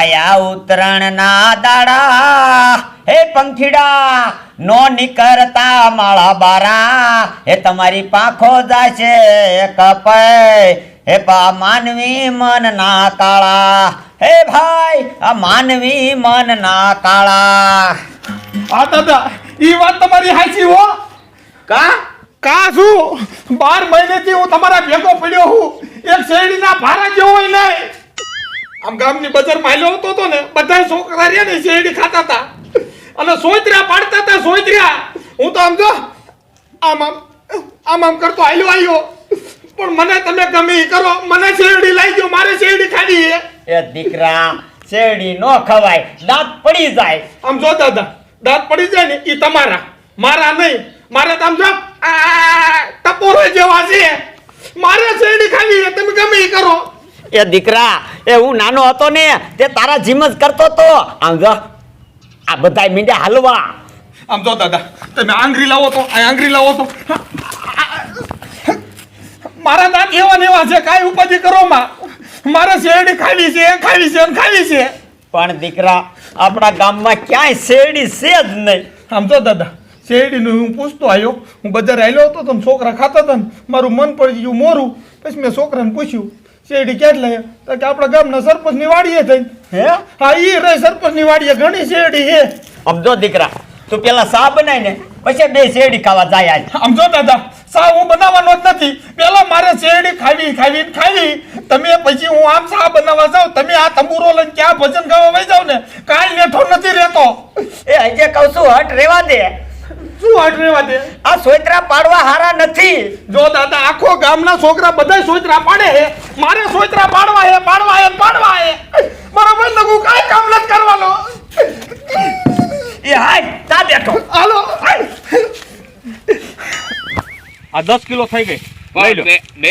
આયા ઉતરણ ના દાડા. હે પંખીડા નો નીકળતા માળા બારા. હે તમારી પાંખો જાશે કપાય. હે પા માનવી મન ના કાળા. હે ભાઈ આ માનવી મન ના કાળા. આ દાદા ઈ વાત તમારી હાચી હો. કા? કા શું બાર મહિનેથી હું તમારા ભેગો પડ્યો હું. એક શેરડીના ભારા જેવો હોય નહીં આમ ગામની બજાર માયલો હતો તો ને બધા છોકરા રહ્યા ને શેરડી ખાતા હતા. અને સોયત્ર્યા પાડતા હતા સોયત્ર્યા હું તો આમ જો આમ આમ આમ આમ કરતો હાલ્યો આવ્યો. પણ મને તમે ગમે એ કરો મને શેરડી લઈ ગયો મારે શેરડી ખાવી એ દીકરા શેરડી નો ખવાય દાંત પડી જાય. આમ જો દાદા દાંત પડી જાય ને એ તમારા. મારા નહીં. મારે તો આમ જો ટપોરો જેવા છે. મારે શેરડી ખાવી તમે ગમે એ કરો. એ દીકરા એ હું નાનો હતો ને તે તારા જીમ જ કરતો તો. આમ જો આ બધાય મીંડ્યા હાલવા. આમ જો દાદા તમે આંગળી લાવો તો આ આંગળી લાવો તો. મારા દાંત એવા ને એવા છે કાંઈ ઉપાધિ કરો માં. મારે શેરડી ખાવી છે ખાવી છે ખાવી છે. પણ દીકરા આપણા ગામમાં ક્યાંય શેરડી છે જ નહીં. આમ તો દાદા શેરડીનું હું પૂછતો આવ્યો હું બજાર આવેલો હતો તો છોકરા ખાતા હતા ને મારું મન પડી ગયું મોરું. પછી મેં છોકરાને પૂછ્યું શેરડી કેટલા તો કે આપણા ગામના સરપંચની વાડીએ થઈ હે? હા ઈ રે સરપંચની વાડીએ ઘણી શેરડી હે સમજો દીકરા તું પેલા સા બનાય ને પછી બે શેરડી ખાવા જાય આજ. સમજો દાદા સા હું બનાવવાનો જ નથી. પેલા મારે શેરડી ખાવી ખાવી ખાવી. તમે પછી હું આમ સા બનાવવા જાઉં તમે આ તંબુરો લઈને ક્યાં ભજન ગાવા વહી જાવ ને? કાંઈ લેઠો નથી રહેતો. એ હજે કહું છું હટ રેવા દે. શું રહેવા દે આ સોયત્રા પાડવા હારા નથી. જો દાદા આખો ગામના છોકરા બધા સોયત્રા પાડે મારે સોયત્રા પાડવા હે પાડવા હે ને પાડવા હે બરોબર ને કામ નથી કરવાનો. એ હાય તા બેઠો. હાલો. આ દસ કિલો થઈ ગઈ. બે બે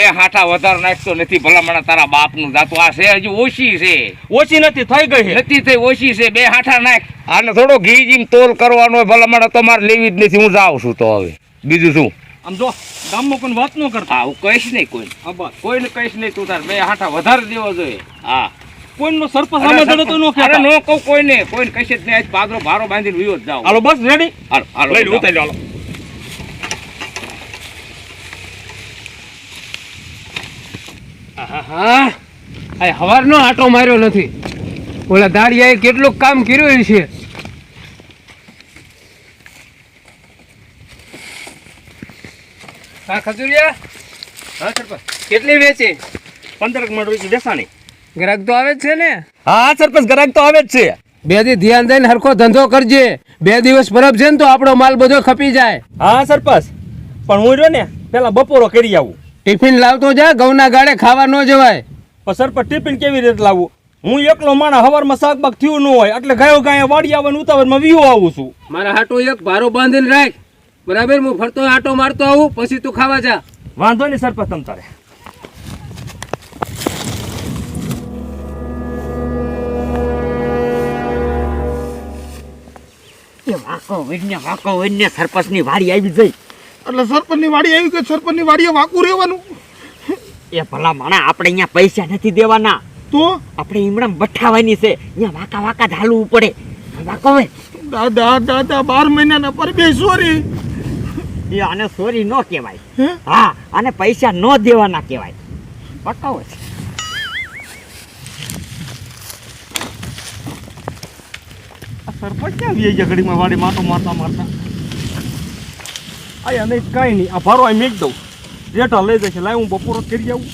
વધારે નાખતો નથી ભલામણ તારા બાપનું જાતું. આ છે હજી ઓછી છે. ઓછી નથી થઈ ગઈ નથી થઈ ઓછી છે. બે હાથા નાખ. આને થોડો ઘી જીમ તોલ કરવાનો ભલામણ તમારે લેવી જ નથી હું જાઉં છું તો હવે. બીજું શું? આમ જો ગામમાં કોઈ વાત ન કરતા. હા કહીશ નહીં કોઈ કોઈને કહીશ નહીં તું તાર બે હાથા વધારે દેવો જોઈએ. હા. કોઈનો સરપંચ સામે જડો તો નો અરે કહેતા. નો કહું કોઈને. કોઈને કહીશ જ નહીં આજ પાદરો ભારો બાંધીને વિયો જ જાવ હાલો બસ રેડી હાલો હાલો લઈ ઉતારી. હાલો. હા આ હવારનો આટો માર્યો નથી. ઓલા દાડિયાએ કેટલું કામ કર્યું છે. હા ખજુરિયા? હા સરપંચ. કેટલી વેચી? પંદર મણ વેચી બેસાણી. ગ્રાહક તો આવે જ છે ને. હા સરપંચ ગ્રાહક તો આવે જ છે. બે દી ધ્યાન દઈને હરખો ધંધો કરજે. બે દિવસ પરબ છે ને તો આપણો માલ બધો ખપી જાય. હા સરપંચ. પણ હું રહ્યો ને પેલા બપોરો કરી આવું. ટિફિન લાવતો જા ઘઉંના ગાળે ખાવા ન જવાય. પણ સરપંચ ટિફિન કેવી રીતે લાવવું? હું એકલો માણા હવારમાં શાકબાક થયું ન હોય એટલે ગયો ગાય વાડી આવવાનું ઉતાવળમાં વીવો આવું છું. મારા હાટો એક ભારો બાંધીને રાખ. બરાબર? હું ફરતો આટો મારતો આવું પછી તું ખાવા જા. વાંધો નહીં સરપંચ તમ તારે. એ વાકો વાંકો વાકો વૈન્ય સરપંચની વાડી આવી જઈ એટલે સરપંચની વાડી આવી કે સરપંચની વાડીએ વાકું રહેવાનું. એ ભલા માણા આપણે અહીંયા પૈસા નથી દેવાના. તો? આપણે ઈમડા બઠાવાની છે. અહીંયા વાકા વાકા ઢાલવું પડે. વાકો દાદા દાદા બાર મહિનાના પર બે સોરી. એ આને સોરી ન કહેવાય. હા? આને પૈસા ન દેવાના કહેવાય. પકાવો છે. સરપંચ ક્યાં આવી ગયા ઘડીમાં વાડી માટો મારતા મારતા? આયા નહીં કાંઈ નહીં. આ ભારો અહીં મેક દઉં. જેઠા લઈ જશે. લાય હું બપોરો કરી આવું.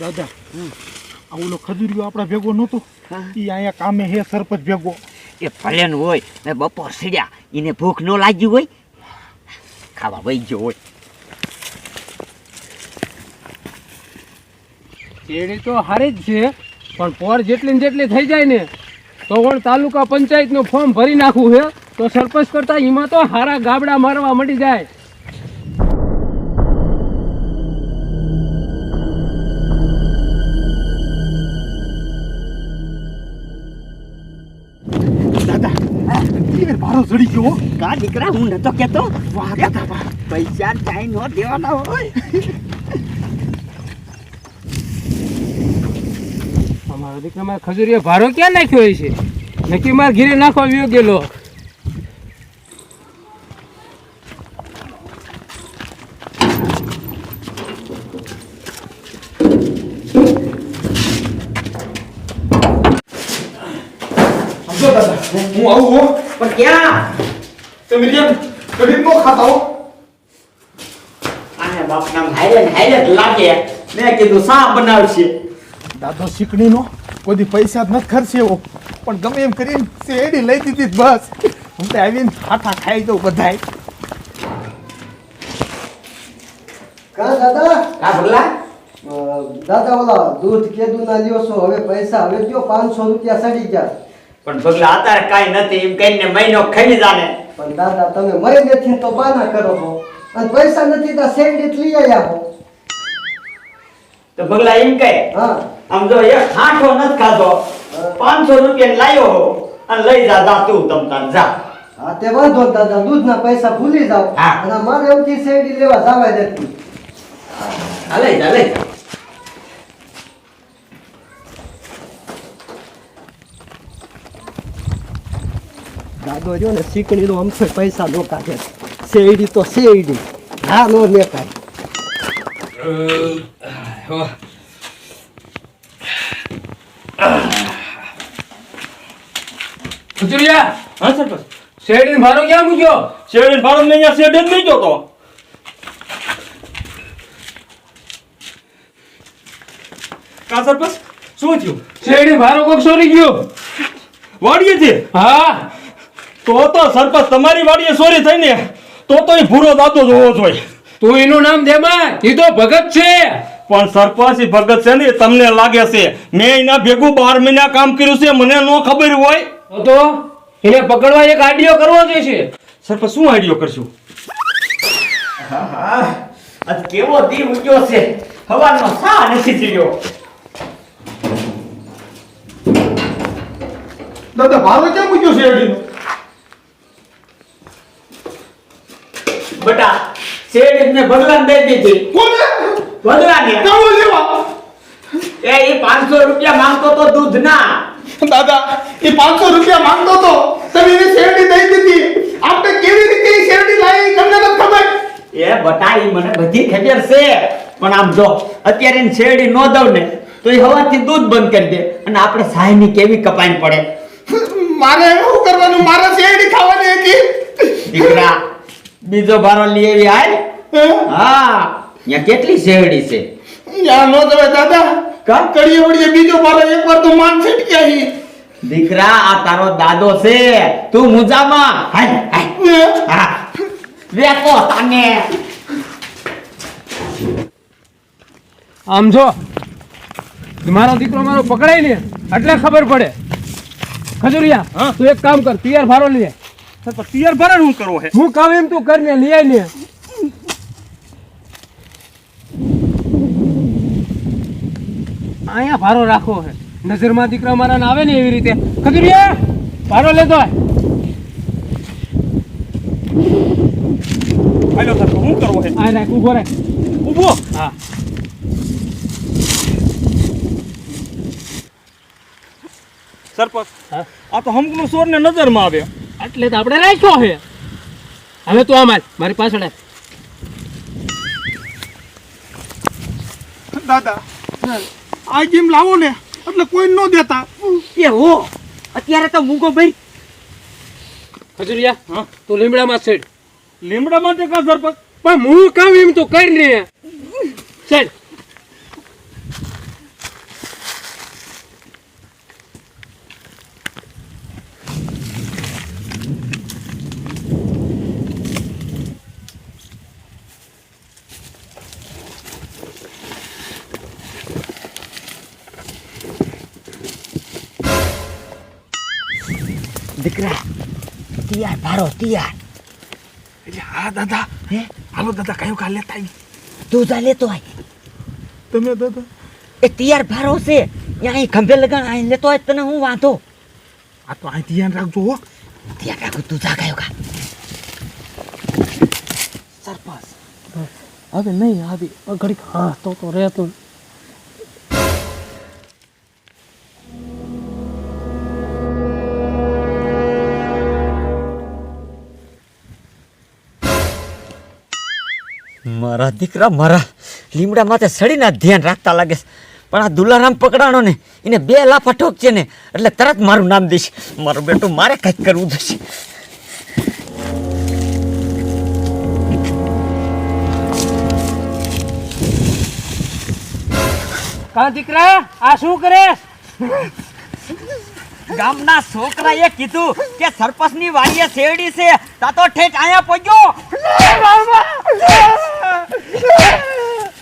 દાદા આ ઓલો ખજૂરીઓ આપણા ભેગો નહોતો. એ અહીંયા કામે હે સરપંચ ભેગો. એ ભલેનું હોય ને બપોર સીડ્યા. એને ભૂખ ન લાગી હોય. ખાવા વહી ગયો હોય. શેરડી તો હારી જ છે પણ પોર જેટલી ને જેટલી થઈ જાય ને તો પણ તાલુકા પંચાયતનું ફોર્મ ભરી નાખવું છે તો સરપંચ કરતા એમાં તો હારા ગાબડા મારવા મળી જાય. ભારો ચડી ગયો. કા દીકરા હું નતો કેતો. વાહ દાદા વાહ. પૈસા કાંઈ ન દેવાના હોય. મારા દીકરામાં ખજૂરીએ ભારો ક્યાં નાખ્યો હોય છે નક્કી માર ઘીરે નાખવા વ્યો ગયેલો સમજો દાદા હું આવું હો પણ ક્યાં તમે જેમ કઢી નો ખાતા હો આને બાપના હારે ને હારે લાગે મેં કીધું સા બનાવશે દાદો શીકણીનો કોઈ પૈસા જ નથી એવો પણ ગમે એમ કરીને શેરડી લઈ દીધી બસ હું તો આવીને હાથા ખાઈ દઉં બધાય કા દાદા કા ભગલા દાદા ઓલા દૂધ કેદું ના લ્યો છો હવે પૈસા હવે કયો પાંચસો રૂપિયા સડી ગયા પણ ભગલા અત્યારે કાઈ નથી એમ કહીને મહિનો ખાઈ જાને. પણ દાદા તમે મરી નથી તો બાના કરો છો અને પૈસા નથી તો જ લઈ આવ્યા હો. તો ભગલા એમ કહે હા. આમ જો એક હાંઠો નથી ખાધો પાંચસો રૂપિયા લાયો હો અને લઈ જા જા તું તમ તાર જા. હા તે વાંધો દાદા દૂધના પૈસા ભૂલી જાવ હા. અને મારે એમથી શેરડી લેવા જવા નથી. હા લઈ લઈ જા ને શીકણી નો અમથો પૈસા નો કાઢે. શેરડી તો શેરડી. હા નો ને કાંઈ ખજૂરિયા હા સરપંચ. શેરડીનો ભારો ક્યાં મૂક્યો? શેરડી ભાડો મેં અહીંયા શેરડી જ નહીં જોતો. કા સરપંચ? શું થયું? શેરડી ભારો કોક ચોરી ગયો. વાડીએ છે? હા. તો તો સરપંચ તમારી વાડીએ ચોરી થઈ ને તો તો એ ભૂરો દાદો જોવો જોઈએ. તું એનું નામ દે માં એ તો ભગત છે. પણ સરપંચ ભગત છે ને તમને લાગે છે. મેં એના ભેગું બાર મહિના કામ કર્યું છે મને ન ખબર હોય. તો એને પકડવા એક આઈડિયો કરવો જોઈશે. સરપંચ શું આઈડિયો કરશું? આજ કેવો દી ઉગ્યો છે. હવાનો સા નથી થયો. દાદા ભાવે કેમ મૂક્યો શેરડીનો બટા શેરડી ને ભગવાન દઈ દીધી. કોને? ભગવાને. કાવો લેવા? એ ઈ 500 રૂપિયા માંગતો તો દૂધ ના. દાદા એ પાંચસો રૂપિયા માંગતો તો તમે એને શેરડી દઈ દીધી. આપણે કેવી રીતે ઈ શેરડી લાવી તમને નથી ખબર? એ બટા ઈ મને બધી ખબર છે. પણ આમ જો અત્યારે એને શેરડી નો દઉં ને તો એ હવાથી દૂધ બંધ કરી દે. અને આપણે સાહેબની કેવી કપાઈ પડે. મારે શું કરવાનું? મારે શેરડી ખાવાની હતી. દીકરા બીજો ભારો લઈ આવી હાલ? હા? ત્યાં કેટલી શેરડી છે? યા નો તમે દાદા કા? કડીએ વળીએ બીજો ભારો એકવાર તો માન છટકી આવી. દીકરા આ તારો દાદો છે. તું મુજામાં. હાલ હા? વેકો તને. આમ જો મારો દીકરો મારો પકડાય ને એટલે ખબર પડે. ખજુરિયા હા? તું એક કામ કર પિયર ભારો. સરપંચ પિયર ભરે શું કરવો છે હું કામ એમ તું કરીને લઈ લે ને. અહીંયા ભારો હે. છે નજરમાં દીકરા મારા આવે ને એવી રીતે. ખજુરિયા ભારો લેતો. હાલો સરપંચ શું કરવો હે? આ રાખ ઊભો રાખ. ઊભો? હા. સરપંચ હા? આ તો હમકનો ચોર ને નજરમાં આવે એટલે તો આપણે રાખ્યો છે. હવે તું આમાં મારી પાછળ દાદા આ જેમ લાવો ને એટલે કોઈ નો દેતા. કે હો અત્યારે તો મૂકો ભાઈ. ખજુરિયા હા? તું લીમડામાં છેડ લીમડા માટે કા સરપંચ પણ હું કામ એમ તો કરીને છેડ ભારો તિયાર. એટલે હા દાદા. હે? હાલો દાદા કયો કા લેતા આવી તું જા લેતો આય. તમે દાદા. એ તિયાર ભારો છે. અહીં ખંભે લગાણ અહીં લેતો આય તને હું વાંધો? આ તો અહીં ધ્યાન રાખજો હો. ત્યાં કાકુ તું જા ગયો કા સરપંચ. હવે નહીં આવી ઘડીક હા તો તો રહેતો. મારા દીકરા મારા લીમડા માથે સડીને ધ્યાન રાખતા લાગે છે. પણ આ દુલારામ પકડાણો ને એને બે લાફા ઠોકશે ને એટલે તરત મારું નામ દઈશ મારું બેટું મારે કંઈક કરવું થશે. કા દીકરા આ શું કરે? ગામના છોકરાએ કીધું કે સરપંચની વાડીએ શેરડી છે. તા તો ઠેઠ અહીંયા પહોંચ્યો.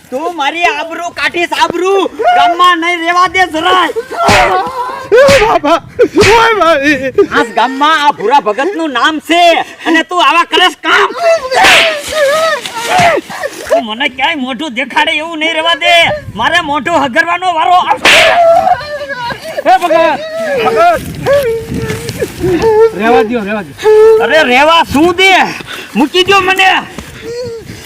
તું મારી આબરૂ કાઢીશ આબરૂ. ગામમાં નહીં રહેવા દે જરાય. બાબા ઓય ભાઈ આ ગામમાં આ ભૂરા ભગતનું નામ છે અને તું આવા કરસ કામ. તું મને ક્યાંય મોઢું દેખાડે એવું નહીં રહેવા દે. મારે મોઢું હગરવાનો વારો આવશે હે ભગત અરે રેવા શું દે? મૂકી દો મને.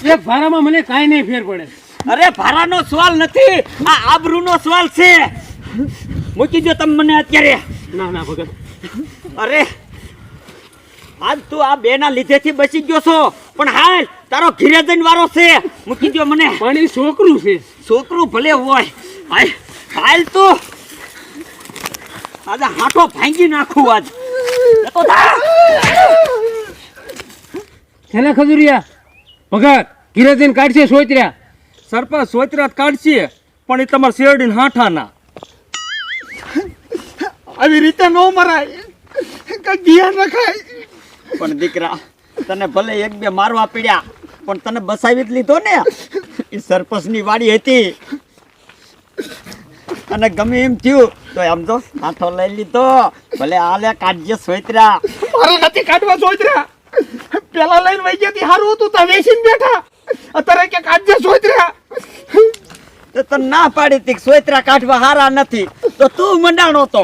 એક ભારામાં મને કાંઈ નહીં ફેર પડે. અરે ભારાનો સવાલ નથી આ આબરૂનો સવાલ છે. મૂકી દો તમે મને અત્યારે. ના ના ભગત. અરે આજ તું આ બે ના લીધેથી બચી ગયો છો. પણ હાલ તારો ઘીરે જઈને વારો છે. મૂકી દો મને. પણ એ છોકરું છે. છોકરું ભલે હોય. હાલ તું. આજે હાથો ભાંગી નાખું આજ. છેને ખજુરિયા. ભગત ગિરેજન કાઢશે સોચર્યા સરપંચ સોચરાત કાઢશે પણ એ તમારા શેરડીને હાંઠાના. આવી રીતે ન મરાય. કઈ ધ્યાન રખાય પણ દીકરા તને ભલે એક બે મારવા પીડ્યા પણ તને બસાવી જ લીધો ને. એ સરપંચની વાડી હતી. અને ગમે એમ થયું તો એમ તો હાથો લઈ લીધો. ભલે આલે કાઢજે સોયતરા મારે નથી કાઢવા સોચર્યા પેલા લઈને વહી ગયા હારું હતું તા વેચીને બેઠા. અત્યારે કે કાઢજે સોતર્યા તો તને ના પાડી તીક સોતરા સોયતરા કાઢવા હારા નથી. તો તું મંડાણો તો.